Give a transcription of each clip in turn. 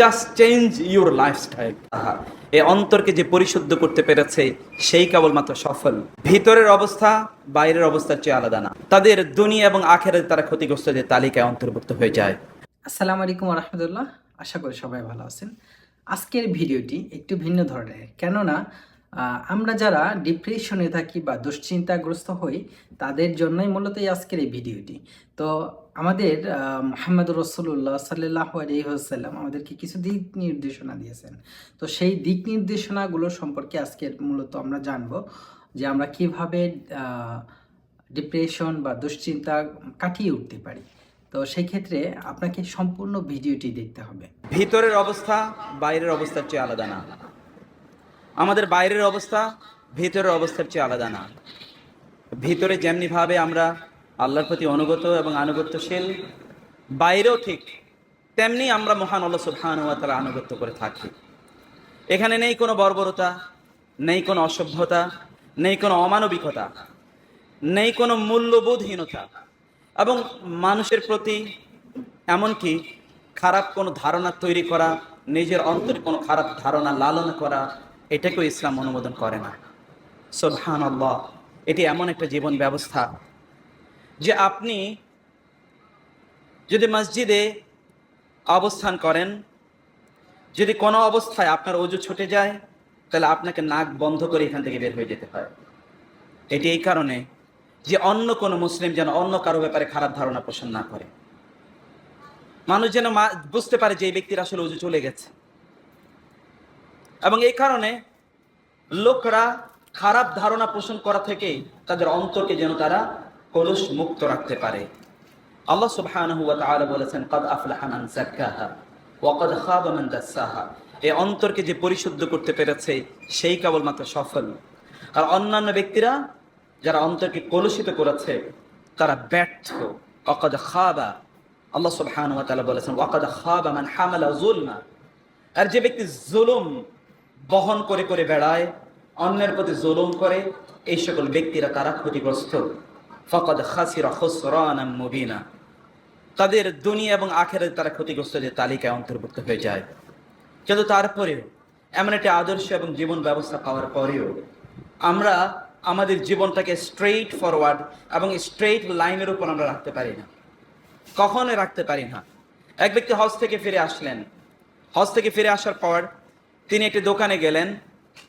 Just change your lifestyle এই অন্তরকে যে পরিশুদ্ধ করতে পেরেছে, সেই কেবলমাত্র সফল। ভিতরের অবস্থা, বাইরের অবস্থার চেয়ে আলাদা না। তাদের দুনিয়া এবং আখেরে তারা ক্ষতিগ্রস্তদের তালিকায় অন্তর্ভুক্ত হয়ে যায়। আসসালামু আলাইকুম রহমতুল্লাহ। আশা করি সবাই ভালো আছেন। আজকের ভিডিওটি একটু ভিন্ন ধরনের, কেননা আমরা যারা ডিপ্রেশনে থাকি বা দুশ্চিন্তাগ্রস্ত হই, তাদের জন্যই মূলত আজকের এই ভিডিওটি। তো আমাদের মোহাম্মদ রসুল্লাহ সাল্লাহ আলহিহাসাল্লাম আমাদেরকে কিছু দিক নির্দেশনা দিয়েছেন। তো সেই দিক নির্দেশনাগুলো সম্পর্কে আজকের মূলত আমরা জানব যে আমরা কীভাবে ডিপ্রেশন বা দুশ্চিন্তা কাটিয়ে উঠতে পারি। তো সেই ক্ষেত্রে আপনাকে সম্পূর্ণ ভিডিওটি দেখতে হবে। ভিতরের অবস্থা, বাইরের অবস্থার চেয়ে আলাদা না। আমাদের বাইরের অবস্থা ভিতরের অবস্থার চেয়ে আলাদা না। ভিতরে যেমনিভাবে আমরা আল্লাহর প্রতি অনুগত এবং আনুগত্যশীল। বাইরেও ঠিক তেমনি আমরা মহান আল্লাহ সুবহান ওয়া তাআলা আনুগত্য করে থাকি। এখানে নেই কোনো বর্বরতা, নেই কোনো অসভ্যতা, নেই কোনো অমানবিকতা, নেই কোনো মূল্যবোধহীনতা এবং মানুষের প্রতি এমনকি খারাপ কোনো ধারণা তৈরি করা, নিজের অন্তরে কোনো খারাপ ধারণা লালন করা, এটাকেও ইসলাম অনুমোদন করে না। সোবহান আল্লাহ এটি এমন একটা জীবন ব্যবস্থা যে আপনি যদি মসজিদে অবস্থান করেন, যদি কোনো অবস্থায় আপনার অজু ছুটে যায়, তাহলে আপনাকে নাক বন্ধ করে এখান থেকে বের হয়ে যেতে হয়। এটি এই কারণে যে অন্য কোনো মুসলিম যেন অন্য কারও ব্যাপারে খারাপ ধারণা পোষণ না করে। মানুষ যেন বুঝতে পারে যে এই ব্যক্তির আসলে উজু চলে গেছে। এবং এই কারণে লোকরা খারাপ ধারণা পোষণ করা থেকে তাদের অন্তরকে যেন তারা কলুষ মুক্ত রাখতে পারে। আল্লাহ সুবহানাহু ওয়া তাআলা বলেছেন, কদ আফলাহা মান যাক্কাহা ওয়া কদ খাবা মান দাসসাহা এই অন্তরকে যে পরিশুদ্ধ করতে পেরেছে, সেই কেবলমাত্র সফল। আর অন্যান্য ব্যক্তিরা যারা অন্তরকে কলুষিত করেছে, তারা ব্যর্থ। অকদ খাবা, আল্লাহ সুবহানাহু ওয়া তাআলা বলেছেন ওয়াকাদ খাবা মান হামালা যুলমা। আর যে ব্যক্তি জুলুম বহন করে করে বেড়ায়, অন্যের প্রতি জুলুম করে, এই সকল ব্যক্তিরা তারা ক্ষতিগ্রস্ত। ফকদ খাসিরা খুসরানাম মুবিনা। তাদের দুনিয়া এবং আখেরাতে তারা ক্ষতিগ্রস্তদের তালিকায় অন্তর্ভুক্ত হয়ে যায়। কিন্তু তারপরেও এমন একটি আদর্শ এবং জীবন ব্যবস্থা পাওয়ার পরেও আমরা আমাদের জীবনটাকে স্ট্রেইট ফরওয়ার্ড এবং স্ট্রেইট লাইনের উপর আমরা রাখতে পারি না। কখনোই রাখতে পারি না। এক ব্যক্তি হজ থেকে ফিরে আসলেন। হজ থেকে ফিরে আসার পর তিনি একটি দোকানে গেলেন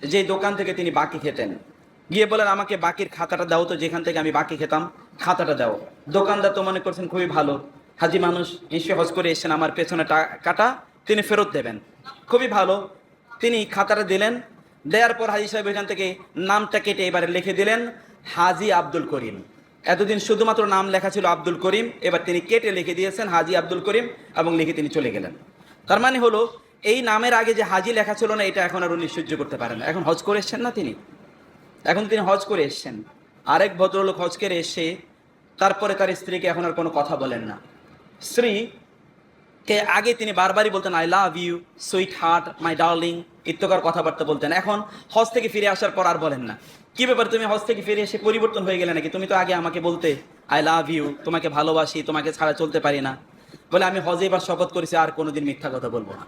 যে দোকান থেকে তিনি বাকি খেতেন। গিয়ে বলেন, আমাকে বাকির খাতাটা দাও তো, যেখান থেকে আমি বাকি খেতাম, খাতাটা দাও। দোকানদার তো মনে করছেন খুবই ভালো। হাজি মানুষ নিশ্চয়ই হজ করে এসেছেন, আমার পেছনে টাকাটা তিনি ফেরত দেবেন। খুবই ভালো। তিনি খাতাটা দিলেন, দেওয়ার পর হাজি সাহেব এখান থেকে নামটা কেটে এবারে লিখে দিলেন, হাজি আব্দুল করিম। এতদিন শুধুমাত্র নাম লেখা ছিল আব্দুল করিম, এবার তিনি কেটে লিখে দিয়েছেন হাজি আব্দুল করিম এবং লিখে তিনি চলে গেলেন। তার মানে হলো, এই নামের আগে যে হাজি লেখা ছিল না, এটা এখন আর উনি সহ্য করতে পারেন এখন হজ করে এসছেন না তিনি? এখন তিনি হজ করে এসছেন। আরেক ভদ্রলোক হজ করে এসে তারপরে তার স্ত্রীকে এখন আর কোনো কথা বলেন না। স্ত্রী কে আগে তিনি বারবারই বলতেন I love you sweetheart my darling ইত্যকার কথাবার্তা বলতেন। এখন হজ থেকে ফিরে আসার পর আর বলেন না। কি ব্যাপার, তুমি হজ থেকে ফিরে এসে পরিবর্তন হয়ে গেলে নাকি? তুমি তো আগে আমাকে বলতে আই লাভ ইউ তোমাকে ভালোবাসি, তোমাকে ছাড়া চলতে পারি না। বলে, আমি হজে এবার শপথ করেছি, আর কোনোদিন মিথ্যা কথা বলব না।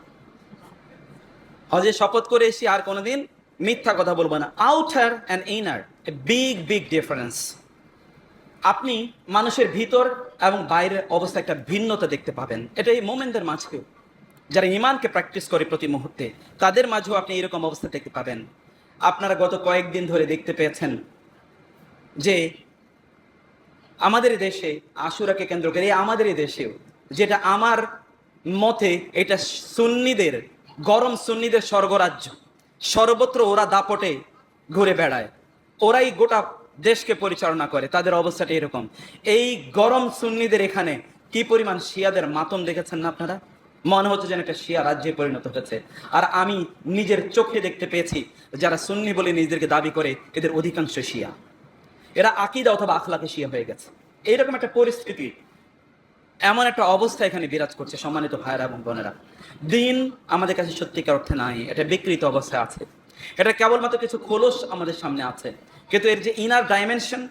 হজে শপথ করে এসে আর কোনোদিন মিথ্যা কথা বলব না। Outer and inner a big big difference আপনি মানুষের ভিতর এবং বাইরের অবস্থা একটা ভিন্নতা দেখতে পাবেন। এটা এই মোমেন্টের মাঝেও। যারা ইমানকে প্র্যাকটিস করে প্রতি মুহূর্তে, তাদের মাঝেও আপনি এরকম অবস্থা দেখতে পাবেন। আপনারা গত কয়েকদিন ধরে দেখতে পেয়েছেন যে আমাদের দেশে, আশুরাকে কেন্দ্র করে আমাদের দেশেও, যেটা আমার মতে এটা সুন্নিদের, গরম সুন্নিদের স্বর্গরাজ্য। সর্বত্র ওরা দাপটে ঘুরে বেড়ায়। ওরাই গোটা দেশকে পরিচালনা করে। তাদের অবস্থাটা এরকম। এই গরম সুন্নিদের এখানে কি পরিমাণ শিয়াদের মাতম দেখেছেন না আপনারা? মনে হচ্ছে যেন একটা শিয়া রাজ্যে পরিণত হয়েছে। আর আমি নিজের চোখে দেখতে পেয়েছি যারা সুন্নি বলে নিজেদেরকে দাবি করে, এদের অধিকাংশ শিয়া। এরা আকিদা অথবা আখলাকে শিয়া হয়ে গেছে। এইরকম একটা পরিস্থিতি এমন একটা অবস্থা এখানে বিরাজ করছে সম্মানিত ভাইয়েরা এবং বোনেরা। দিন আমাদের কাছে সত্যিকার অর্থে নাই, এটা বিকৃত অবস্থায় আছে। এটা কেবলমাত্র কিছু খোলস আমাদের সামনে আছে। কিন্তু এর যে ইনার ডাইমেনশন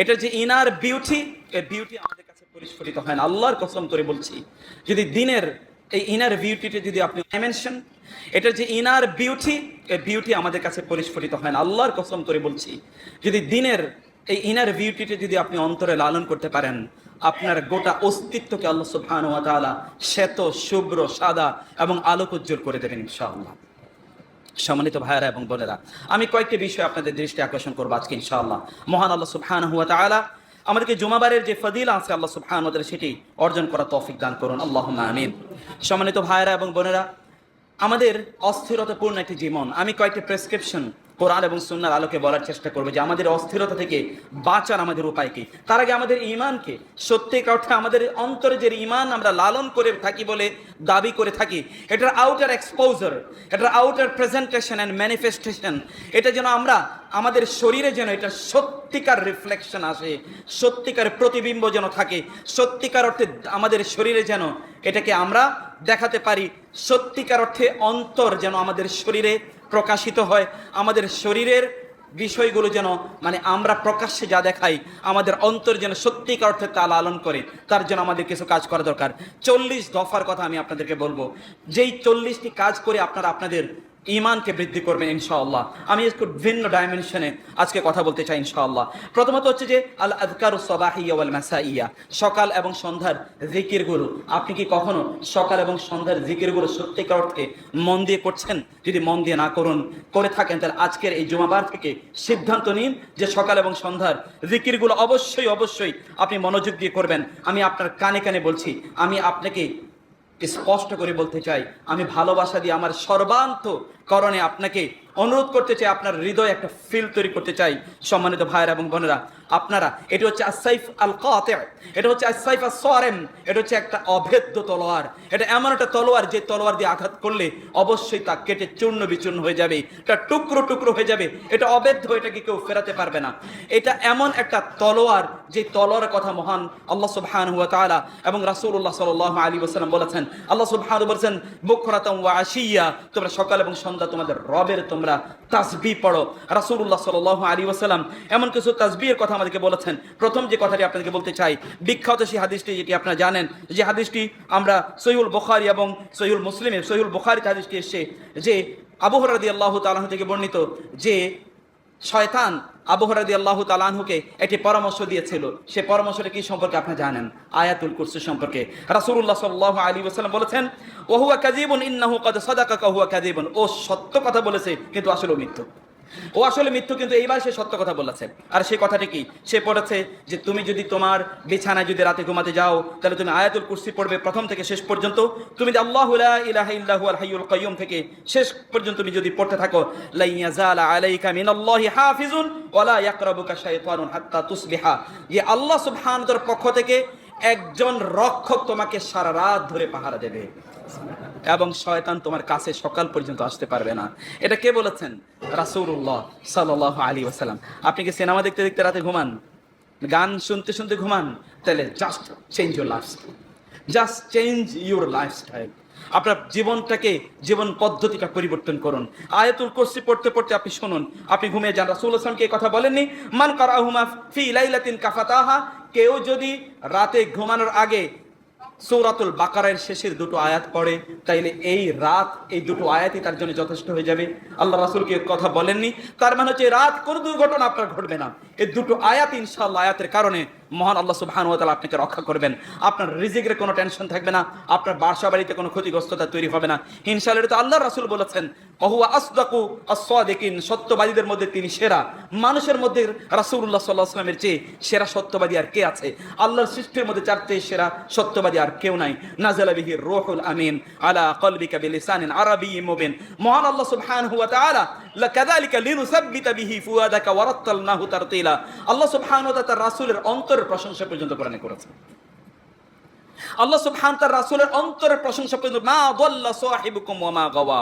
এটার যে ইনার বিউটি এর বিউটি আমাদের কাছে পরিস্ফুটিত হয় না। আল্লাহর কসম করে বলছি, যদি দিনের এই ইনার বিউটিটা যদি আপনি ডাইমেনশন এটা যে ইনার বিউটি এই বিউটি আমাদের কাছে পরিস্ফুটিত হয় না। আল্লাহর কসম করে বলছি, যদি দিনের এই ইনার বিউটিটা যদি আপনি অন্তরে লালন করতে পারেন, আপনার গোটা অস্তিত্বকে আল্লাহ সুবহানাহু ওয়া তাআলা শ্বেত, শুভ্র, সাদা এবং আলোক উজ্জ্বল করে দেবেন ইনশাআল্লাহ। সম্মানিত ভাইয়েরা এবং বোনেরা, আমি কয়েকটি বিষয় আপনাদের দৃষ্টি আকর্ষণ করব আজকে ইনশাআল্লাহ। মহান আল্লাহ সুবহানাহু ওয়া তাআলা আমাদেরকে জুমাবারের যে ফদিলা আছে আল্লাহ ওয়া তাআলা সেটি অর্জন করা তৌফিক দান করুন, আল্লাহুম্মা আমিন। সম্মানিত ভাইয়েরা এবং বোনেরা, আমাদের অস্থিরতাপূর্ণ একটি জীবন। আমি কয়েকটি প্রেসক্রিপশন কোরআন এবং সুন্নার আলোকে বলার চেষ্টা করব যে আমাদের অস্থিরতা থেকে বাঁচার আমাদের উপায় কি? তার আগে আমাদের ইমানকে সত্যিকার অর্থে আমাদের অন্তরে যে ইমান আমরা লালন করে থাকি বলে দাবি করে থাকি, এটার আউটার এক্সপোজার এটার আউটার প্রেজেন্টেশন অ্যান্ড ম্যানিফেস্টেশন এটা যেন আমরা আমাদের শরীরে যেন এটা সত্যিকার রিফ্লেকশন আসে, সত্যিকার প্রতিবিম্ব যেন থাকে, সত্যিকার অর্থে আমাদের শরীরে যেন এটাকে আমরা দেখাতে পারি, সত্যিকার অর্থে অন্তর যেন আমাদের শরীরে প্রকাশিত হয়, আমাদের শরীরের বিষয়গুলো যেন মানে আমরা প্রকাশ্যে যা দেখাই, আমাদের অন্তর যেন সত্যিকার অর্থে তা লালন করে, তার জন্য আমাদের কিছু কাজ করা দরকার। চল্লিশ দফার কথা আমি আপনাদেরকে বলব। যেই চল্লিশটি কাজ করে আপনারা আপনাদের ইমানকে বৃদ্ধি করবেন ইনশাআল্লাহ। আমি একটু ভিন্ন ডাইমেনশনে আজকে কথা বলতে চাই ইনশাআল্লাহ। প্রথমত হচ্ছে যে আল আজকার সবাহিয়া ওয়াল মাসাইয়া, সকাল এবং সন্ধ্যার জিকির গুরু আপনি কি কখনো সকাল এবং সন্ধ্যার জিকির গুরু সত্যিকার অর্থে মন দিয়ে করছেন? যদি মন দিয়ে না করুন, করে থাকেন, তাহলে আজকের এই জুমাবার থেকে সিদ্ধান্ত নিন যে সকাল এবং সন্ধ্যার জিকিরগুলো অবশ্যই অবশ্যই আপনি মনোযোগ দিয়ে করবেন। আমি আপনার কানে কানে বলছি, আমি আপনাকে স্পষ্ট করে বলতে চাই আমি ভালোবাসা দিয়ে আমার সর্বান্ত করণে আপনাকে অনুরোধ করতে চাই, আপনার হৃদয়ে একটা ফিল তৈরি করতে চাই, সম্মানিত ভাইয়েরা এবং বোনেরা। আপনারা, এটা হচ্ছে আসাইফ আল কাতে এটা হচ্ছে আসাইফ আল সোয়ারেম এটা হচ্ছে একটা অভেদ্য তলোয়ার। এটা এমন একটা তলোয়ার যে তলোয়ার দিয়ে আঘাত করলে অবশ্যই তা কেটে চূর্ণ বিচূর্ণ হয়ে যাবে, এটা টুকরো টুকরো হয়ে যাবে, এটা অবেদ্য এটাকে কেউ ফেরাতে পারবে না। এটা এমন একটা তলোয়ার যে তলোয়ারের কথা মহান আল্লাহ সুবহান হুয়া তাআলা এবং রাসূলুল্লাহ সাল্লাল্লাহু আলাইহি ওয়াসাল্লাম বলেছেন। আল্লাহ সুবহানাহু বলেছেন বুকরাতাম ওয়া আশিয়া তোমরা সকাল এবং সন্ধ্যা তোমাদের রবের তোমরা তাসবিহ পড়ো। রাসুল্লাহ সাল আলী ওসালাম এমন কিছু তাসবির কথা আমাদেরকে বলেছেন। প্রথম যে কথাটি আপনাদেরকে বলতে চাই, বিখ্যাত সেই হাদিসটি যেটি আপনারা জানেন, যে হাদিসটি আমরা সহিউল বখারি এবং সহিউল মুসলিমের সহিউল বখারি হাদিসটি এসে যে হুরায়রা আল্লাহ তাআলা থেকে বর্ণিত যে শয়তান আবু হরাদি আল্লাহ তালানহুকে একটি পরামর্শ দিয়েছিল। সে পরামর্শটা কি সম্পর্কে আপনি জানেন? আয়াতুল কুরসি সম্পর্কে। রাসুল্লাহ সাল্লাহ আলী ওসালাম বলেছেন, ওহুয়া কাজীবন ইন্নাহু কাদ সদাকা কাহুয়া কাজীবন ও সত্য কথা বলেছে, কিন্তু আসলে ও মিথ্যু। ও আসলে মৃত্যু কিন্তু এইবার সে সত্য কথা বলেছে। আর সেই কথাটি কি? সে পড়েছে যে তুমি যদি তোমার বিছানায় যদি রাতে ঘুমাতে যাও, তাহলে তুমি আয়াতুল কুরসি পড়বে প্রথম থেকে শেষ পর্যন্ত। তুমি আল্লাহু ইলাহা ইল্লাহু আল হাইয়ুল কাইয়ুম থেকে শেষ পর্যন্ত তুমি যদি পড়তে থাকো লা ইয়াজালা আলাইকা মিনাল্লাহি হাফিজুন ওয়ালা ইয়াকরাবুকা শাইতানুন হাত্তা তুসবিহা যে আল্লাহ সুবহানাহু পক্ষ থেকে একজন রক্ষক তোমাকে সারা রাত ধরে পাহারা দেবে। এবং শয়তান তোমার কাছে সকাল পর্যন্ত আসতে পারবে না। এটা কে বলেছেন? রাসূলুল্লাহ সাল্লাল্লাহু আলাইহি ওয়াসাল্লাম। আপনি কি সিনেমা দেখতে দেখতে রাতে ঘুমান? গান শুনতে শুনতে ঘুমান? তাহলে just change your lifestyle just change your lifestyle আপনার জীবনটাকে, জীবন পদ্ধতিটা পরিবর্তন করুন। আয়াতুল কুরসি পড়তে পড়তে আপনি শুনুন। আপনি ঘুমিয়ে যান। রাসূল আসলামকে এই কথা বলেননি, মান কারাহুমা ফি লাইলাতিন কাফাতাহা কেউ যদি রাতে ঘুমানোর আগে সৌরাতুল বাকারের শেষের দুটো আয়াত পড়ে, তাইলে এই রাত, এই দুটো আয়াতই তার জন্য যথেষ্ট হয়ে যাবে। আল্লাহ রাসুলকে কথা বলেননি। তার মানে হচ্ছে রাত কোনো দুর্ঘটনা আপনার ঘটবে না। এই দুটো আয়াত ইনশাল্লাহ আয়াতের কারণে মহান আল্লাহ তাআলা আপনাকে রক্ষা করবেন। আপনার রিজিকের কোনো টেনশন থাকবে না, আপনার বাসা বাড়িতে কোনো ক্ষতিগ্রস্ততা তৈরি হবে না। এটা তো আল্লাহ রাসূল বলেছেন অহুয়া আসদাকু আস-সাদিকিন সত্যবাদীদের মধ্যে তিনি সেরা। মানুষের মধ্যে রাসূলুল্লাহ সাল্লাল্লাহু আলাইহি ওয়াসাল্লামের চেয়ে সেরা সত্যবাদী আর কে আছে? আল্লাহর সৃষ্টির মধ্যে চার চেয়ে সেরা সত্যবাদী আর কেউ নাই। নাজালা বিহি রূহুল আমিন আলা কলবিকা বিলিসানিন আরাবিয়্যিন মুবিন। মহান আল্লাহ সুবহানাহু ওয়া তাআলা লাকাযালিকা লিনুসাব্বিতা বিহি ফুয়াদাকা ওয়ারাত্তালনাহু তারতিলা। আল্লাহ সুবহানাহু ওয়া তাআলা তার রাসূলের অন্তরের প্রশংসা পর্যন্ত কোরআনে করেছেন। আল্লাহ সুবহান তার রাসূলের অন্তরের প্রশংসা পর্যন্ত মা দাল্লা সাহিবুকুম ওয়া মা গাওয়া,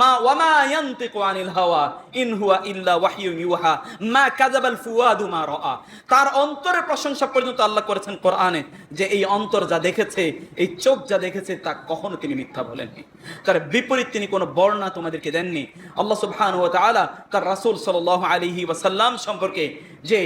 মা ওয়া মা আনিল হাওয়া, ইন হুয়া ইল্লা ইউহা, মা কাযাবাল ফুয়াদু মা রাআ। তার প্রশংসা পর্যন্ত আল্লাহ করেছেন কোরআনে যে এই অন্তর যা দেখেছে, এই চোখ যা দেখেছে তা কখনো তিনি মিথ্যা বলেননি। তার বিপরীত তিনি কোনো বর্ণনা তোমাদেরকে দেননি। আল্লাহ সুবহানাহু ওয়া তাআলা তার রাসূল সাল্লাল্লাহু আলাইহি ওয়াসাল্লাম সম্পর্কে যে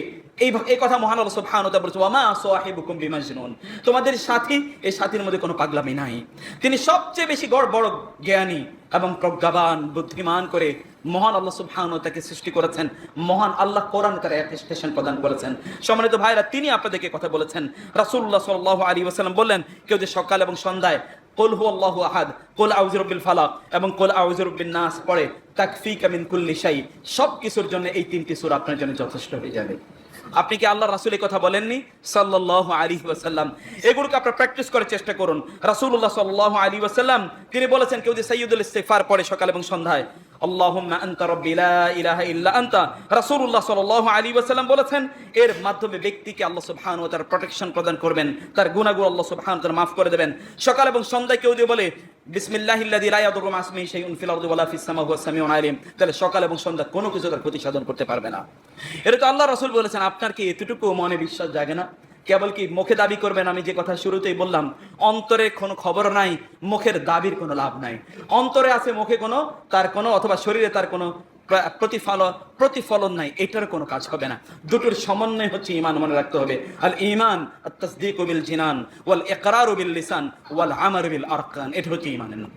এই এই কথা মহান আল্লাহ ওয়া বলেছে ওয়ামা সাহিবুকুম বিমাজনুন। তোমাদের সাথী, এই সাথীর মধ্যে কোনো পাগলামি নাই। তিনি সবচেয়ে বেশি গড় বড় জ্ঞানী এবং প্রজ্ঞাবান, বুদ্ধিমান করে মহান আল্লাহ ওয়া সৃষ্টি করেছেন। মহান আল্লাহ কোরআন তার অ্যাটেস্টেশন প্রদান করেছেন। সম্মানিত ভাইরা তিনি আপনাদেরকে কথা বলেছেন। রাসূলুল্লাহ সাল্লাল্লাহু আলাইহি ওয়াসাল্লাম বললেন, কেউ যে সকাল এবং সন্ধ্যায় কুল হু আল্লাহু আহাদ, কুল আউযু বিল ফালাক এবং কুল আউযু বিন নাস পড়ে, তাকফিকা মিন কুল্লি শাই সব কিছুর জন্য এই তিনটি সূরা আপনার জন্য যথেষ্ট হয়ে যাবে। আপনি কি আল্লাহ রাসুল কথা বলেননি? সাল্লাহ আলী ওয়াসাল্লাম। এগুলোকে আপনার প্র্যাকটিস করার চেষ্টা করুন। রাসুল্লাহ সাল্লাহ আলী ওয়াসাল্লাম, তিনি বলেছেন, কেউ যে সৈয়দুল ইস্তেফার পরে সকাল এবং সন্ধ্যায় আল্লাহুম্মা আনতা রাব্বি লা ইলাহা ইল্লা আনতা। রাসূলুল্লাহ সাল্লাল্লাহু আলাইহি ওয়াসাল্লাম বলেছেন, এর মাধ্যমে ব্যক্তিকে আল্লাহ সুবহানাহু ওয়া তাআলা প্রোটেকশন প্রদান করবেন, তার গুনাহগুলো আল্লাহ সুবহানাহু ওয়া মাফ করে দেবেন। সকাল এবং সন্ধ্যায় কেউ যদি বলে বিসমিল্লাহিল্লাযী লা ইয়াদুররু মা ইসমিহি শাইউন ফিল আরদি ওয়ালা ফিস সামাই হুয়াস সামিউন আলিম, তাহলে সকাল এবং সন্ধ্যা কোনো কিছু তার ক্ষতি সাধন করতে পারবে না। এটা তো আল্লাহ রাসূল বলেছেন, আপনার কি এতটুকু মনে বিশ্বাস জাগে না? কেবল কি মুখে দাবি করবেন? আমি যে কথা শুরুতেই বললাম, অন্তরে কোনো খবর নাই, মুখের দাবির কোনো লাভ নাই। অন্তরে আছে মুখে কোনো, তার কোনো, অথবা শরীরে তার কোনো প্র- প্রতিফলন নাই, এটার কোনো কাজ হবে না। দুটোর সমন্বয় হচ্ছে ইমান মনে রাখতে হবে। আল ইমান তাসদিক বিল জিনান, ওয়াল ইকরার বিল লিসান, ওয়াল আমার বিল আরকান, এটা হচ্ছে ইমানের নাম।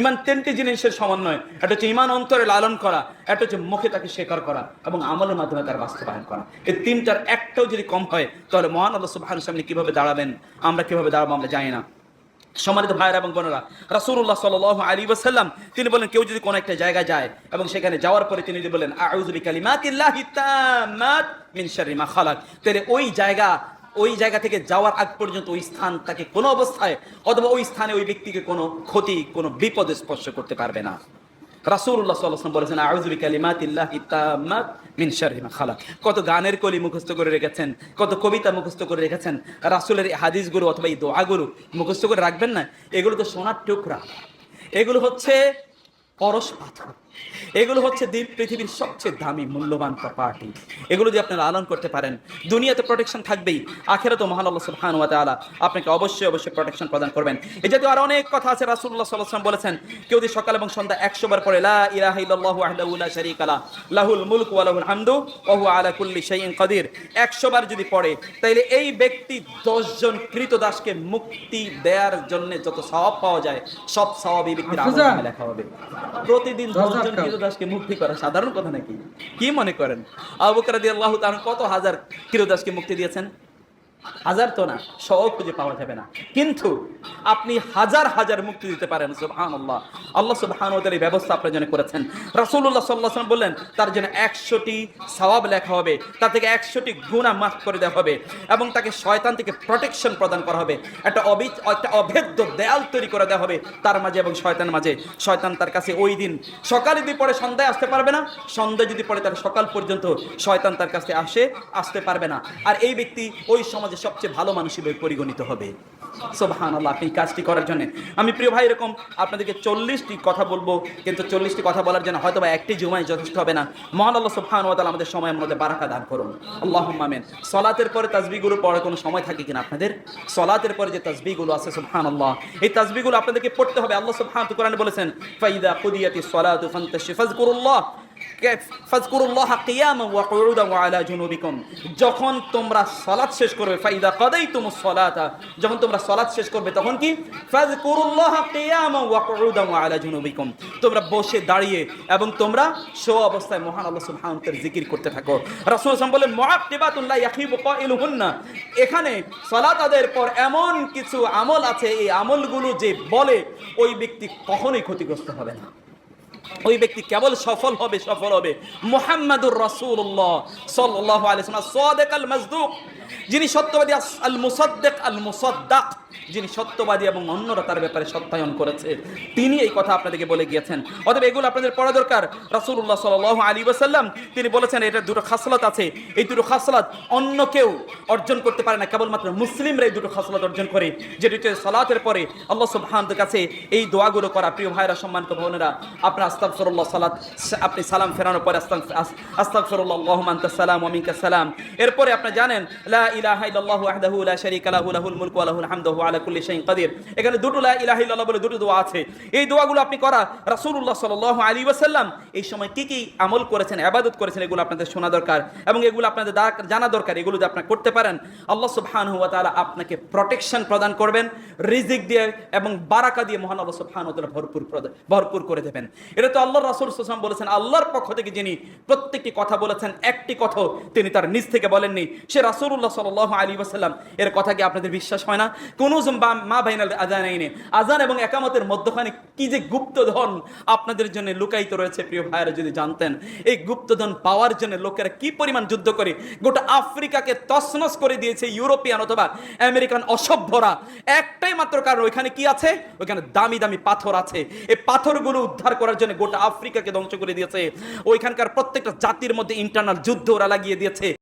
ইমান তিনটি জিনিসের সমন্বয়। একটা হচ্ছে ইমান অন্তরে লালন করা, একটা হচ্ছে মুখে তাকে স্বীকার করা এবং আমলের মাধ্যমে তার বাস্তবায়ন করা। এই তিনটার একটাও যদি কম হয়, তাহলে মহান আল্লাহ সুবহানাহু সামনে কীভাবে দাঁড়াবেন, আমরা কীভাবে দাঁড়াবো আমরা জানি না। সম্মানিত ভাইয়েরা এবং বোনেরা, রাসূলুল্লাহ সাল্লাল্লাহু আলাইহি ওয়াসাল্লাম, তিনি বলেন, কেউ যদি কোনো একটা জায়গায় যায় এবং সেখানে যাওয়ার পরে তিনি যদি বলেন বিকালিমাতিল্লাহি তাম্মাত মিন শাররি মা খালাক তাহলে ওই জায়গা ওই জায়গা থেকে যাওয়ার আগ পর্যন্ত ওই স্থান তাকে কোনো অবস্থায় অথবা ওই স্থানে ওই ব্যক্তিকে কোনো ক্ষতি, কোনো বিপদে স্পর্শ করতে পারবে না। আলাইহি ওয়াসাল্লাম বলেছেন, আউযু বিকালিমাতিল্লাহি তাম্মাত মিন শাররি মা খালাক। কত গানের কলি মুখস্থ করে রেখেছেন, কত কবিতা মুখস্থ করে রেখেছেন, রাসূলের এই হাদিসগুলো অথবা এই দোয়াগুলো মুখস্থ করে রাখবেন না, এগুলো তো সোনার টুকরা। এগুলো হচ্ছে পরশ পাথর। এগুলো হচ্ছে দ্বীপ পৃথিবীর সবচেয়ে দামি মূল্যবান প্রপার্টি এগুলো যদি আপনারা লালন করতে পারেন দুনিয়াতে প্রোটেকশন থাকবেই আখেরা তো মহান আল্লাহ সুবহানাহু ওয়া তাআলা আপনাকে অবশ্যই অবশ্যই প্রোটেকশন প্রদান করবেন। এই জাতীয় আরও অনেক কথা আছে রাসূলুল্লাহ সাল্লাল্লাহু আলাইহি বলেছেন কেউ যদি সকাল এবং সন্ধ্যা 100 বার পড়ে লা ইলাহা ইল্লাল্লাহু ওয়াহদাহু লা শারীকা লা লাহুল মুলক ওয়া লাহুল হামদু ওয়া হুয়া আলা কুল্লি শাইইন কাদির। 100 বার যদি পড়ে তাইলে এই ব্যক্তি 10 জন কৃতদাসকে মুক্তি দেওয়ার জন্য যত সওয়াব পাওয়া যায় সব সওয়াব এই ব্যক্তির আমল লেখা হবে। প্রতিদিন 10 জন কৃতদাসকে মুক্তি করা সাধারণ কথা নাকি? কি মনে করেন? আবু বকর রাদিয়াল্লাহু তাআলা কত হাজার কিরোদাসকে মুক্তি দিয়েছেন? হাজার তো না, সব খুঁজে পাওয়া যাবে না। কিন্তু আপনি হাজার হাজার মুক্তি দিতে পারেন, সুবহানাল্লাহ। আল্লাহ ওয়া তাআলা এই ব্যবস্থা আপনার জন্য করেছেন। আলাইহি ওয়াসাল্লাম বললেন, তার জন্য 100টি সওয়াব লেখা হবে, তার থেকে 100টি গুনাহ মাফ করে দেওয়া হবে এবং তাকে শয়তান থেকে প্রোটেকশন প্রদান করা হবে। একটা অবি, একটা অভেদ্য দেয়াল তৈরি করে দেওয়া হবে তার মাঝে এবং শয়তান মাঝে। শয়তান তার কাছে ওই দিন, সকালে যদি পরে সন্ধ্যায় আসতে পারবে না, সন্ধ্যায় যদি পরে তার সকাল পর্যন্ত শয়তান তার কাছে আসে, আসতে পারবে না। আর এই ব্যক্তি ওই সমাজে সবচেয়ে ভালো মানুষ হিসেবে পরিগণিত হবে। সোবাহান আল্লাহ আপনি কাজটি করার জন্য। আমি প্রিয় ভাই, এরকম আপনাদেরকে চল্লিশটি কথা বলব, কিন্তু চল্লিশটি কথা বলার জন্য হয়তো বা একটি জুমায় যথেষ্ট হবে না। মহান আল্লাহ সুবহান ওয়া তাআলা আমাদের সময়ের মধ্যে বারাকা দান করুন। আল্লাহ আমিন। সলাতের পরে তাসবিগুলো পড়ার কোনো সময় থাকে কিনা আপনাদের? সলাতের পরে যে তাসবিগুলো আছে সুবহান আল্লাহ এই তাসবিগুলো আপনাদেরকে পড়তে হবে। আল্লাহ সুবহান কোরআনে বলেছেন, ফাইদা কুদিয়াতি সলাতু ফাজকুরুল্লাহ ফাজকুরুল্লাহ যখন তোমরা সালাত শেষ করবে, ফাইদা কাদাইতুমুস সালাতা, যখন তোমরা সালাত শেষ করবে, তখন কি? তোমরা বসে দাঁড়িয়ে এবং তোমরা শো অবস্থায় মহান আল্লাহ সুবহানাহু জিকির করতে থাকো। রাসূল সাল্লাল্লাহু এখানে সালাত আদায়ের পর এমন কিছু আমল আছে, এই আমলগুলো যে বলে, ওই ব্যক্তি কখনোই ক্ষতিগ্রস্ত হবে না। ওই ব্যক্তি কেবল সফল হবে সফল হবে। মোহাম্মদুর রাসূলুল্লাহ সাল্লাল্লাহু আলাইহি ওয়াসাল্লাম। সাদিক আল মাসদুক যিনি সত্যবাদী আল মুসাদ্দিক আল মুসাদ্দাক যিনি সত্যবাদী এবং অন্যরা তার ব্যাপারে সত্যায়ন করেছে, তিনি এই কথা আপনাদেরকে বলে গিয়েছেন। অতএব এগুলো আপনাদের পড়া দরকার। রাসূলুল্লাহ সাল্লাল্লাহু আলাইহি ওয়াসাল্লাম, তিনি বলেছেন, এটা দুটো খাসলত আছে। এই দুটো খাসলত অন্য কেউ অর্জন করতে পারে না। কেবলমাত্র মুসলিমরা এই দুটো খাসলত অর্জন করে, যেটি হচ্ছে সালাতের পরে আল্লাহ সুবহানাহু কাছে এই দোয়াগুলো করা। প্রিয় ভাইরা, সম্মানিত বোনেরা, আপনার আস্তাগফিরুল্লাহ সালাত, আপনি সালাম ফেরানোর পরে আস্তাগফিরুল্লাহ, আল্লাহুম্মা আনতাস সালাম ওয়া সালাম। এরপরে আপনি জানেন, লা ইলাহা ইল্লাল্লাহু ওয়াহদাহু লা শারীকা লাহু, লাহুল মুলকু ওয়া লাহুল হামদু ওয়া কাদির। এখানে দুটো লা ইল্লাল্লাহ বলে দুটো দোয়া আছে। এই দোয়াগুলো আপনি করা রাসূলুল্লাহ সাল্লাল্লাহু আলাইহি ওয়াসাল্লাম এই সময় কি কি আমল করেছেন ইবাদত করেছেন, এগুলো আপনাদের শোনা দরকার এবং এগুলো আপনাদের জানা দরকার, এগুলো যদি করতে পারেন, আল্লাহ সুবহানাহু ওয়া তাআলা আপনাকে প্রোটেকশন প্রদান করবেন, রিজিক দিয়ে এবং বারাকা দিয়ে মহান আল্লাহ সুবহানাহু ওয়া ভরপুর ভরপুর করে দেবেন। এটা তো আল্লাহর রাসূল সাল্লাল্লাহু বলেছেন, আল্লাহর পক্ষ থেকে যিনি প্রত্যেকটি কথা বলেছেন, একটি কথা তিনি তার নিজ থেকে বলেননি। সে রাসূলুল্লাহ সাল্লাল্লাহু আলাইহি ওয়াসাল্লাম, এর কথা কি আপনাদের বিশ্বাস হয় না? কুনুজুম বা মা বাইনাল আযানাইনে আযান এবং একামতের মধ্যখানে কি যে গুপ্তধন আপনাদের জন্য লুকায়িত রয়েছে, প্রিয় ভাইয়েরা যদি জানতেন। এই গুপ্তধন পাওয়ার জন্য লোকেরা কি পরিমাণ যুদ্ধ করে? গোটা আফ্রিকাকে তছনছ করে দিয়েছে ইউরোপিয়ান অথবা আমেরিকান অসভ্যরা। একটাই মাত্র কারণ, ওইখানে কি আছে? ওইখানে দামি দামি পাথর আছে। এই পাথরগুলো উদ্ধার করার জন্য গোটা আফ্রিকাকে ধ্বংস করে দিয়েছে। ওইখানকার প্রত্যেকটা জাতির মধ্যে ইন্টারনাল যুদ্ধ ওরা লাগিয়ে দিয়েছে।